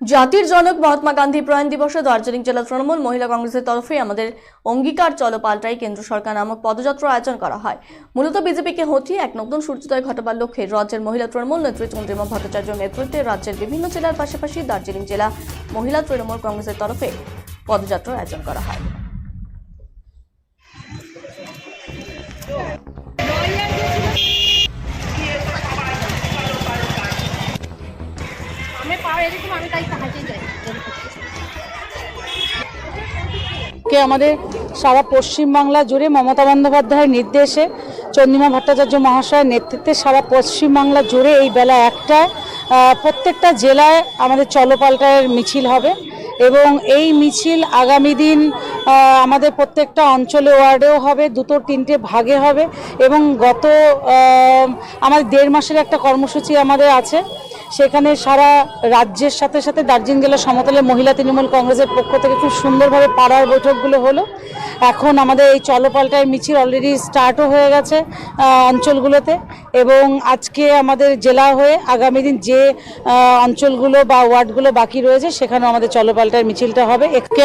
জাতির জনক মহাত্মা গান্ধী প্রয়াণ দিবসে দার্জিলিং জেলা তৃণমূল মহিলা কংগ্রেসের তরফে আমাদের অঙ্গীকার চলো পাল্টাই কেন্দ্র সরকার নামক পদযাত্রার আয়োজন করা হয়। মূলত বিজেপিকে হটিয়ে এক নতুন সূর্যোদয় ঘটাবার লক্ষ্যে রাজ্যের মহিলা তৃণমূল নেত্রী চন্দ্রিমা ভট্টাচার্য নেতৃত্বে রাজ্যের বিভিন্ন জেলার পাশাপাশি দার্জিলিং জেলা মহিলা তৃণমূল কংগ্রেসের তরফে পদযাত্রার আয়োজন করা হয়। কে আমাদের সারা পশ্চিমবাংলা জুড়ে মমতা বন্দ্যোপাধ্যায়ের নির্দেশে চন্দ্রিমা ভট্টাচার্য মহাশয়ের নেতৃত্বে সারা পশ্চিমবাংলা জুড়ে এই বেলা একটায় আহ, প্রত্যেকটা জেলায় আমাদের চলপাল্টায়ের মিছিল হবে এবং এই মিছিল আগামী দিন আমাদের প্রত্যেকটা অঞ্চলে ওয়ার্ডেও হবে দুটো তিনটে ভাগে হবে এবং গত আমাদের দেড় মাসের একটা কর্মসূচি আমাদের আছে। সেখানে সারা রাজ্যের সাথে সাথে দার্জিলিং জেলা সমতলে মহিলা তৃণমূল কংগ্রেসের পক্ষ থেকে খুব সুন্দরভাবে পাড়ার বৈঠকগুলো হলো। এখন আমাদের এই চলপাল্টায় মিছিল অলরেডি স্টার্টও হয়ে গেছে অঞ্চলগুলোতে। এবং আজকে আমাদের জেলা হয়ে আগামী দিন যে অঞ্চলগুলো বা ওয়ার্ডগুলো বাকি রয়েছে, সেখানেও আমাদের চলপাল্টায় মিছিলটা হবে। একে